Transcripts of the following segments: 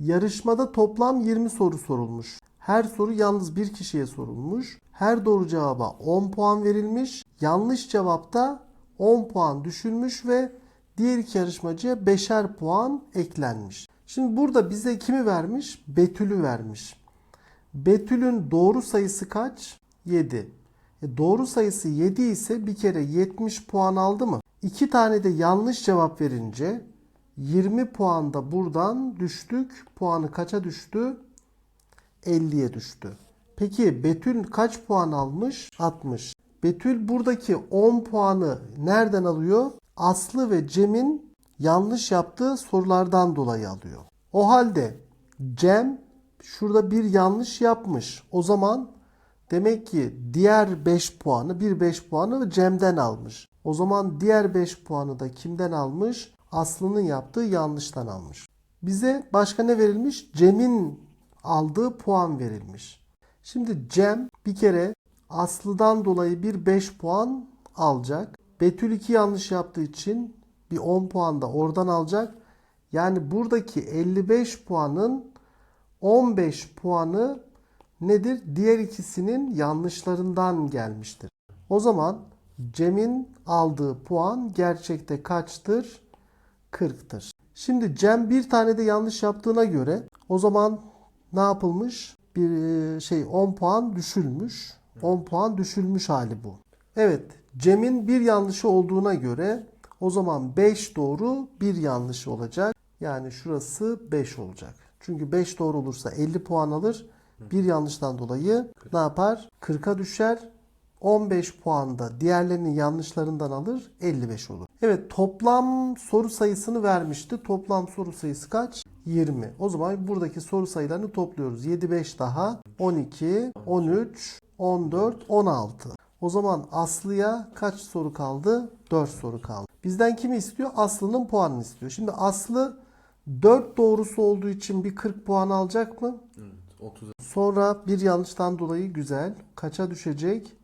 Yarışmada toplam 20 soru sorulmuş. Her soru yalnız bir kişiye sorulmuş. Her doğru cevaba 10 puan verilmiş. Yanlış cevapta 10 puan düşülmüş ve diğer iki yarışmacıya 5'er puan eklenmiş. Şimdi burada bize kimi vermiş? Betül'ü vermiş. Betül'ün doğru sayısı kaç? 7. E doğru sayısı 7 ise bir kere 70 puan aldı mı? İki tane de yanlış cevap verince 20 puan da buradan düştük. Puanı kaça düştü? 50'ye düştü. Peki Betül kaç puan almış? 60. Betül buradaki 10 puanı nereden alıyor? Aslı ve Cem'in yanlış yaptığı sorulardan dolayı alıyor. O halde Cem şurada bir yanlış yapmış. O zaman demek ki diğer 5 puanı, bir 5 puanı Cem'den almış. O zaman diğer 5 puanı da kimden almış? Aslı'nın yaptığı yanlıştan almış. Bize başka ne verilmiş? Cem'in aldığı puan verilmiş. Şimdi Cem bir kere Aslı'dan dolayı bir 5 puan alacak. Betül 2 yanlış yaptığı için bir 10 puan da oradan alacak. Yani buradaki 55 puanın 15 puanı nedir? Diğer ikisinin yanlışlarından gelmiştir. O zaman Cem'in aldığı puan gerçekte kaçtır? 40'tır. Şimdi Cem bir tane de yanlış yaptığına göre o zaman ne yapılmış? Bir e, şey 10 puan düşülmüş. 10 puan düşülmüş hali bu. Evet, Cem'in bir yanlışı olduğuna göre o zaman 5 doğru, bir yanlış olacak. Yani şurası 5 olacak. Çünkü 5 doğru olursa 50 puan alır. Bir yanlıştan dolayı ne yapar? 40'a düşer. 15 puan da diğerlerinin yanlışlarından alır. 55 olur. Evet toplam soru sayısını vermişti. Toplam soru sayısı kaç? 20. O zaman buradaki soru sayılarını topluyoruz. 7 5 daha 12, 13, 14, 16. O zaman Aslı'ya kaç soru kaldı? 4 soru kaldı. Bizden kimi istiyor? Aslı'nın puanını istiyor. Şimdi Aslı 4 doğrusu olduğu için bir 40 puan alacak mı? Evet, 30'a Sonra bir yanlıştan dolayı güzel. Kaça düşecek?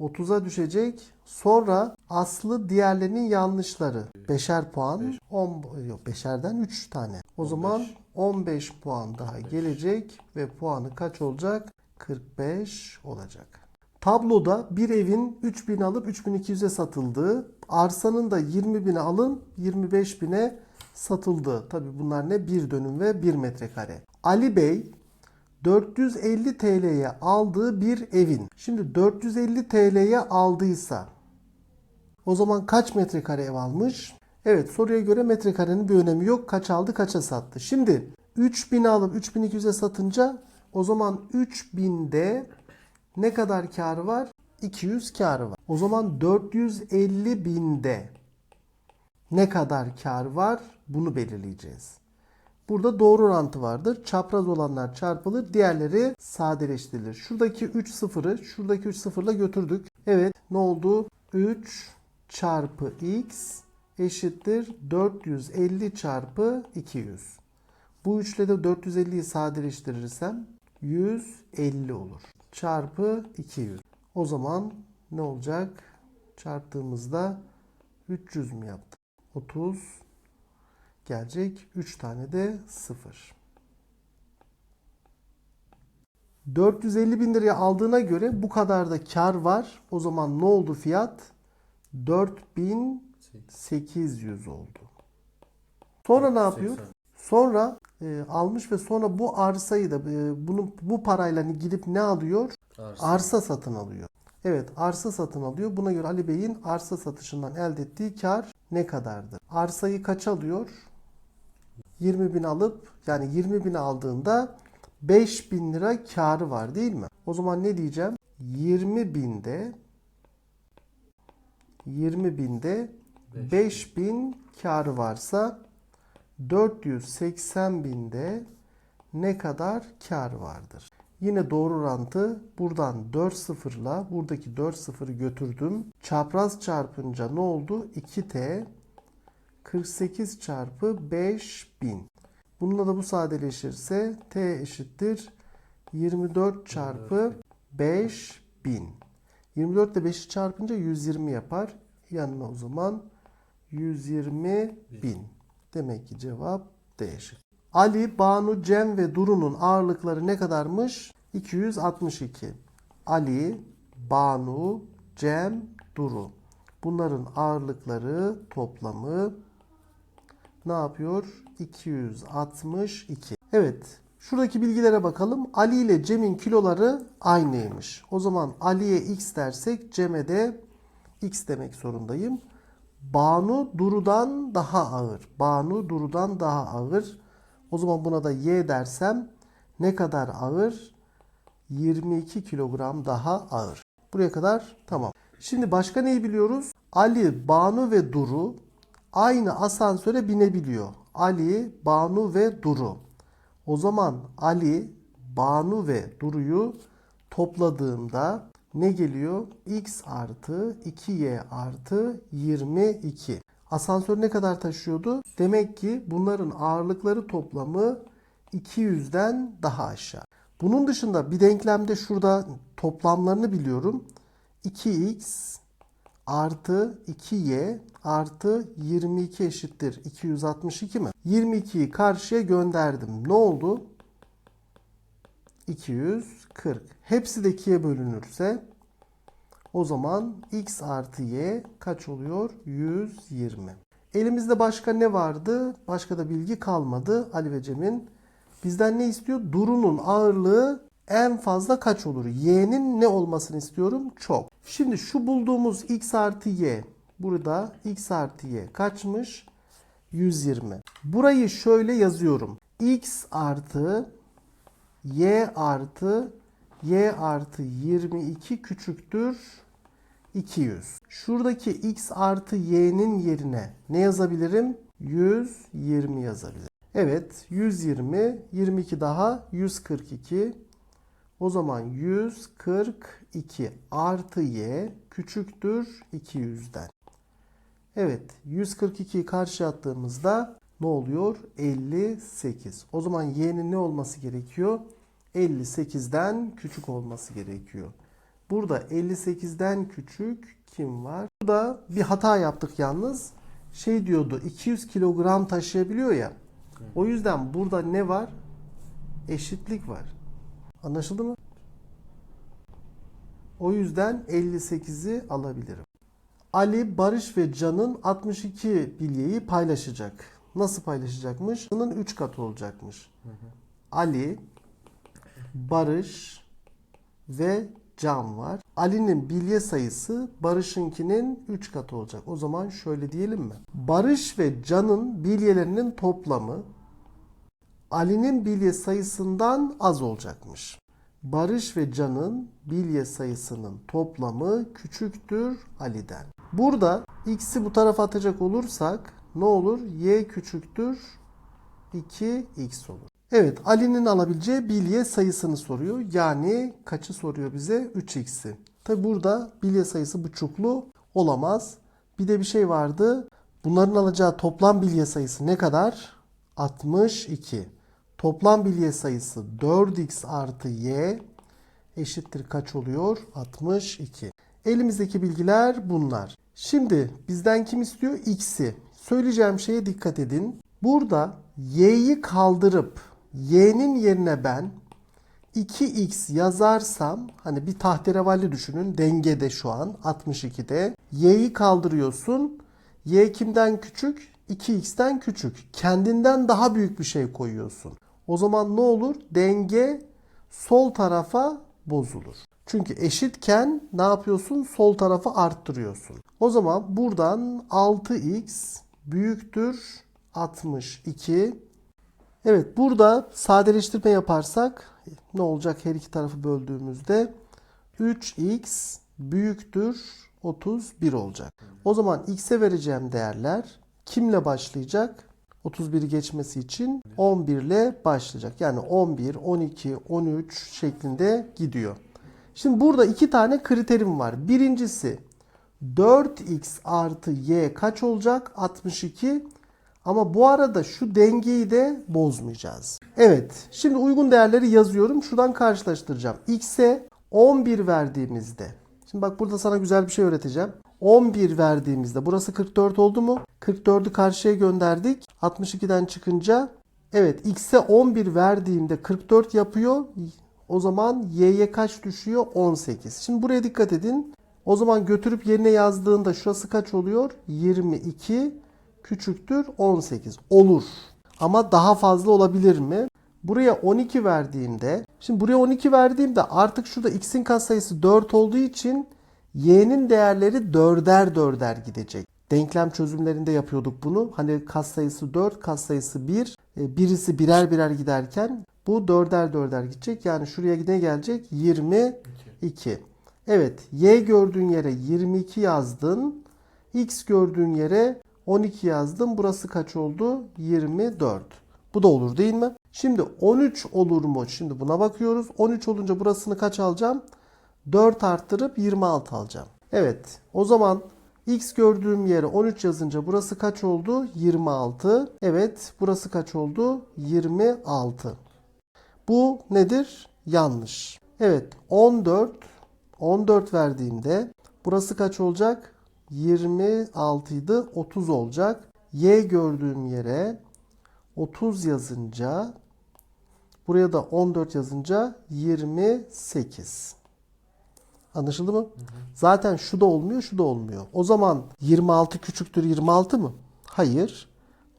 30'a. 30'a düşecek. Sonra Aslı diğerlerinin yanlışları. 5'er puan. Beş. 10 yok 5'erden 3 tane. O 15. zaman 15 puan daha 15. gelecek ve puanı kaç olacak? 45 olacak. Tabloda bir evin 3000 alıp 3200'e satıldığı, arsanın da 20 bine alın 25 bine satıldığı. Tabi bunlar ne? Bir dönüm ve 1 metrekare. Ali Bey 450 TL'ye aldığı bir evin. Şimdi 450 TL'ye aldıysa o zaman kaç metrekare ev almış? Evet soruya göre metrekarenin bir önemi yok. Kaç aldı kaça sattı. Şimdi 3000 alıp 3200'e satınca o zaman 3000'de ne kadar karı var? 200 karı var. O zaman 450 binde ne kadar kar var? Bunu belirleyeceğiz. Burada doğru orantı vardır. Çapraz olanlar çarpılır, diğerleri sadeleştirilir. Şuradaki 3 sıfırı şuradaki 3 sıfırla götürdük. Evet, ne oldu? 3 çarpı x eşittir 450 çarpı 200. Bu üçle de 450'yi sadeleştirirsem 150 olur. Çarpı 200. O zaman ne olacak? Çarptığımızda 300 mü yaptı? 30 gelecek. 3 tane de 0. 450 bin liraya aldığına göre bu kadar da kar var. O zaman ne oldu fiyat? 4800 oldu. Sonra ne yapıyor? 80. Sonra e, almış ve sonra bu arsayı da e, bunu bu parayla gidip ne alıyor? Arsa. Arsa satın alıyor. Evet arsa satın alıyor. Buna göre Ali Bey'in arsa satışından elde ettiği kar ne kadardır? Arsayı kaç alıyor? 20 bin alıp yani 20 bin aldığında 5 bin lira karı var değil mi? O zaman ne diyeceğim? 20 binde 20 binde Beş 5 bin karı varsa 480 binde ne kadar kar vardır? Yine doğru orantı buradan 4 sıfırla buradaki 4 sıfırı götürdüm. Çapraz çarpınca ne oldu? 2t 48 çarpı 5000. Bununla da bu sadeleşirse t eşittir 24 çarpı 5000. 24 ile 5'i çarpınca 120 yapar. Yanına o zaman 120 bin. Demek ki cevap D şıkkı. Ali, Banu, Cem ve Duru'nun ağırlıkları ne kadarmış? 262. Ali, Banu, Cem, Duru. Bunların ağırlıkları toplamı ne yapıyor? 262. Evet. Şuradaki bilgilere bakalım. Ali ile Cem'in kiloları aynıymış. O zaman Ali'ye x dersek Cem'e de x demek zorundayım. Banu Duru'dan daha ağır. Banu Duru'dan daha ağır. O zaman buna da y dersem ne kadar ağır? 22 kilogram daha ağır. Buraya kadar tamam. Şimdi başka neyi biliyoruz? Ali, Banu ve Duru aynı asansöre binebiliyor. Ali, Banu ve Duru. O zaman Ali, Banu ve Duru'yu topladığımda ne geliyor? X artı 2Y artı 22. Asansör ne kadar taşıyordu? Demek ki bunların ağırlıkları toplamı 200'den daha aşağı. Bunun dışında bir denklemde şurada toplamlarını biliyorum. 2x artı 2y artı 22 eşittir 262 mi? 22'yi karşıya gönderdim. Ne oldu? 240. Hepsi de 2'ye bölünürse o zaman x artı y kaç oluyor? 120. Elimizde başka ne vardı? Başka da bilgi kalmadı. Ali ve Cem'in bizden ne istiyor? Duru'nun ağırlığı en fazla kaç olur? Y'nin ne olmasını istiyorum? Çok. Şimdi şu bulduğumuz x artı y. Burada x artı y kaçmış? 120. Burayı şöyle yazıyorum. x artı y artı y artı 22 küçüktür 200. Şuradaki x artı y'nin yerine ne yazabilirim? 120 yazabilirim. Evet 120, 22 daha 142. O zaman 142 artı y küçüktür 200'den. Evet 142'yi karşı attığımızda ne oluyor? 58. O zaman y'nin ne olması gerekiyor? 58'den küçük olması gerekiyor. Burada 58'den küçük kim var? Burada bir hata yaptık yalnız. Şey diyordu 200 kilogram taşıyabiliyor ya. O yüzden burada ne var? Eşitlik var. Anlaşıldı mı? O yüzden 58'i alabilirim. Ali, Barış ve Can'ın 62 bilyeyi paylaşacak. Nasıl paylaşacakmış? Bunun 3 katı olacakmış. Ali, Barış ve Can var. Ali'nin bilye sayısı Barış'ınkinin 3 katı olacak. O zaman şöyle diyelim mi? Barış ve Can'ın bilyelerinin toplamı Ali'nin bilye sayısından az olacakmış. Barış ve Can'ın bilye sayısının toplamı küçüktür Ali'den. Burada x'i bu tarafa atacak olursak ne olur? y küçüktür 2x olur. Evet Ali'nin alabileceği bilye sayısını soruyor. Yani kaçı soruyor bize? 3x'i. Tabi burada bilye sayısı buçuklu olamaz. Bir de bir şey vardı. Bunların alacağı toplam bilye sayısı ne kadar? 62. Toplam bilye sayısı 4x artı y eşittir kaç oluyor? 62. Elimizdeki bilgiler bunlar. Şimdi bizden kim istiyor? X'i. Söyleyeceğim şeye dikkat edin. Burada y'yi kaldırıp y'nin yerine ben 2x yazarsam hani bir tahterevalli düşünün dengede şu an 62'de y'yi kaldırıyorsun y kimden küçük 2x'ten küçük kendinden daha büyük bir şey koyuyorsun o zaman ne olur? Denge sol tarafa bozulur. Çünkü eşitken ne yapıyorsun? Sol tarafı arttırıyorsun. O zaman buradan 6x büyüktür 62 Evet burada sadeleştirme yaparsak ne olacak her iki tarafı böldüğümüzde? 3x büyüktür 31 olacak. O zaman x'e vereceğim değerler kimle başlayacak? 31'i geçmesi için 11 ile başlayacak. Yani 11, 12, 13 şeklinde gidiyor. Şimdi burada iki tane kriterim var. Birincisi 4x artı y kaç olacak? 62. Ama bu arada şu dengeyi de bozmayacağız. Evet. Şimdi uygun değerleri yazıyorum. Şuradan karşılaştıracağım. X'e 11 verdiğimizde. Şimdi bak burada sana güzel bir şey öğreteceğim. 11 verdiğimizde burası 44 oldu mu? 44'ü karşıya gönderdik. 62'den çıkınca Evet x'e 11 verdiğimde 44 yapıyor. O zaman y'ye kaç düşüyor? 18. Şimdi buraya dikkat edin. O zaman götürüp yerine yazdığında şurası kaç oluyor? 22 küçüktür 18. Olur. Ama daha fazla olabilir mi? Buraya 12 verdiğimde, şimdi buraya 12 verdiğimde artık şurada x'in katsayısı 4 olduğu için y'nin değerleri dörder dörder gidecek. Denklem çözümlerinde yapıyorduk bunu. Hani katsayısı 4, katsayısı 1. e, Birisi birer birer giderken bu dörder dörder gidecek. Yani şuraya ne gelecek? 22. Evet, y gördüğün yere 22 yazdın. X gördüğün yere 12 yazdım. Burası kaç oldu? 24. Bu da olur değil mi? Şimdi 13 olur mu? Şimdi buna bakıyoruz. 13 olunca burasını kaç alacağım? 4 arttırıp 26 alacağım. Evet. O zaman x gördüğüm yere 13 yazınca burası kaç oldu? 26. Evet. Burası kaç oldu? 26. Bu nedir? Yanlış. Evet. 14 14 verdiğimde burası kaç olacak? 26 idi. 30 olacak. Y gördüğüm yere 30 yazınca buraya da 14 yazınca 28. Anlaşıldı mı? Zaten şu da olmuyor, şu da olmuyor. O zaman 26 küçüktür 26 mı? Hayır.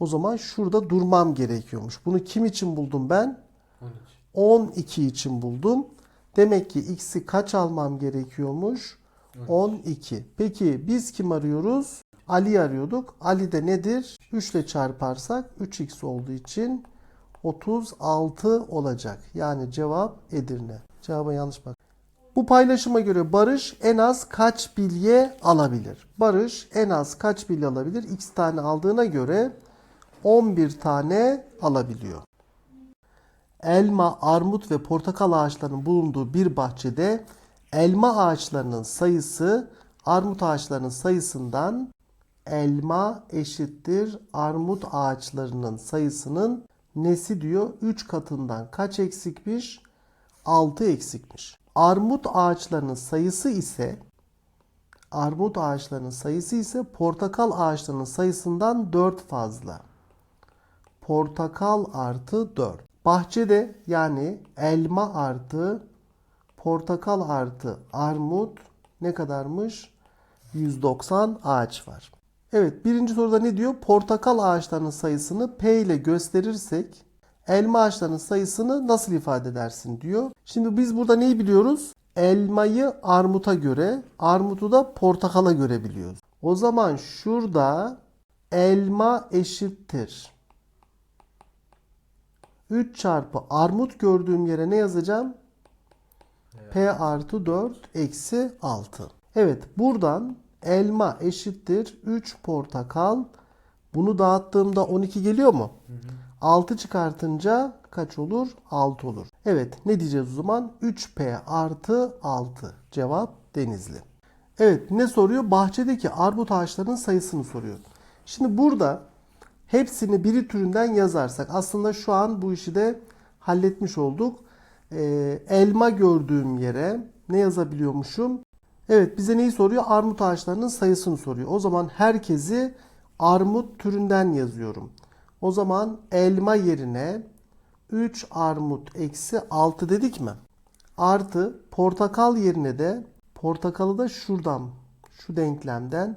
O zaman şurada durmam gerekiyormuş. Bunu kim için buldum ben? 12 için buldum. Demek ki x'i kaç almam gerekiyormuş? 12. Peki biz kim arıyoruz? Ali arıyorduk. Ali de nedir? 3 ile çarparsak 3x olduğu için 36 olacak. Yani cevap Edirne. Cevaba yanlış bak. Bu paylaşıma göre Barış en az kaç bilye alabilir? Barış en az kaç bilye alabilir? X tane aldığına göre 11 tane alabiliyor. Elma, armut ve portakal ağaçlarının bulunduğu bir bahçede elma ağaçlarının sayısı armut ağaçlarının sayısından elma eşittir armut ağaçlarının sayısının nesi diyor? 3 katından kaç eksikmiş? 6 eksikmiş. Armut ağaçlarının sayısı ise armut ağaçlarının sayısı ise portakal ağaçlarının sayısından 4 fazla. Portakal artı 4. Bahçede yani elma artı portakal artı armut ne kadarmış? 190 ağaç var. Evet birinci soruda ne diyor? Portakal ağaçlarının sayısını P ile gösterirsek elma ağaçlarının sayısını nasıl ifade edersin diyor. Şimdi biz burada neyi biliyoruz? Elmayı armuta göre, armutu da portakala göre biliyoruz. O zaman şurada elma eşittir. 3 çarpı armut gördüğüm yere ne yazacağım? P artı 4 eksi 6. Evet buradan elma eşittir 3 portakal. Bunu dağıttığımda 12 geliyor mu? 6 çıkartınca kaç olur? 6 olur. Evet ne diyeceğiz o zaman? 3P artı 6. Cevap Denizli. Evet ne soruyor? Bahçedeki armut ağaçlarının sayısını soruyor. Şimdi burada hepsini biri türünden yazarsak aslında şu an bu işi de halletmiş olduk. Ee, elma gördüğüm yere ne yazabiliyormuşum? Evet bize neyi soruyor? Armut ağaçlarının sayısını soruyor. O zaman herkesi armut türünden yazıyorum. O zaman elma yerine 3 armut eksi 6 dedik mi? Artı portakal yerine de portakalı da şuradan şu denklemden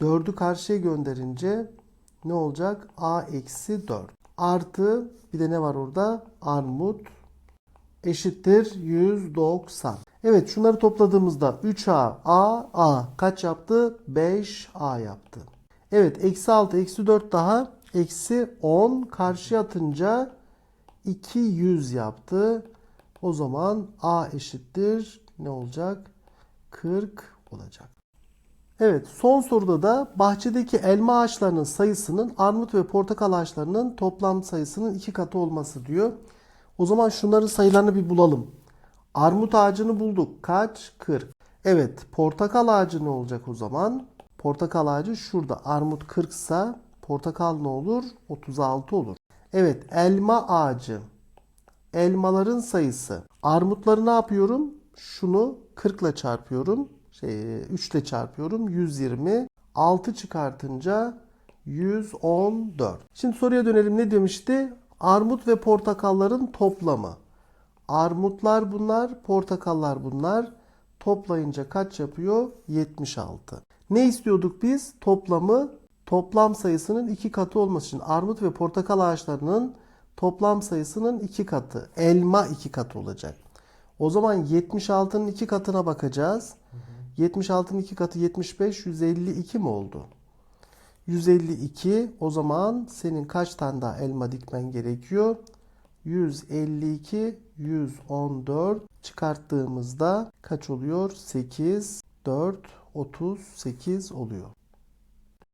4'ü karşıya gönderince ne olacak? A eksi 4. Artı bir de ne var orada? Armut eşittir 190. Evet şunları topladığımızda 3A, A, A kaç yaptı? 5A yaptı. Evet eksi 6, eksi 4 daha eksi 10 karşıya atınca 200 yaptı. O zaman A eşittir ne olacak? 40 olacak. Evet son soruda da bahçedeki elma ağaçlarının sayısının armut ve portakal ağaçlarının toplam sayısının iki katı olması diyor. O zaman şunların sayılarını bir bulalım. Armut ağacını bulduk. Kaç? 40. Evet portakal ağacı ne olacak o zaman? Portakal ağacı şurada. Armut 40 ise portakal ne olur? 36 olur. Evet elma ağacı. Elmaların sayısı. Armutları ne yapıyorum? Şunu 40 ile çarpıyorum. Şey, 3 ile çarpıyorum. 120. 6 çıkartınca 114. Şimdi soruya dönelim. Ne demişti? Armut ve portakalların toplamı. Armutlar bunlar, portakallar bunlar. Toplayınca kaç yapıyor? 76. Ne istiyorduk biz? Toplamı toplam sayısının iki katı olması için armut ve portakal ağaçlarının toplam sayısının iki katı. Elma iki katı olacak. O zaman 76'nın iki katına bakacağız. 76'nın iki katı 75, 152 mi oldu? 152 o zaman senin kaç tane daha elma dikmen gerekiyor? 152, 114 çıkarttığımızda kaç oluyor? 8, 4, 38 oluyor.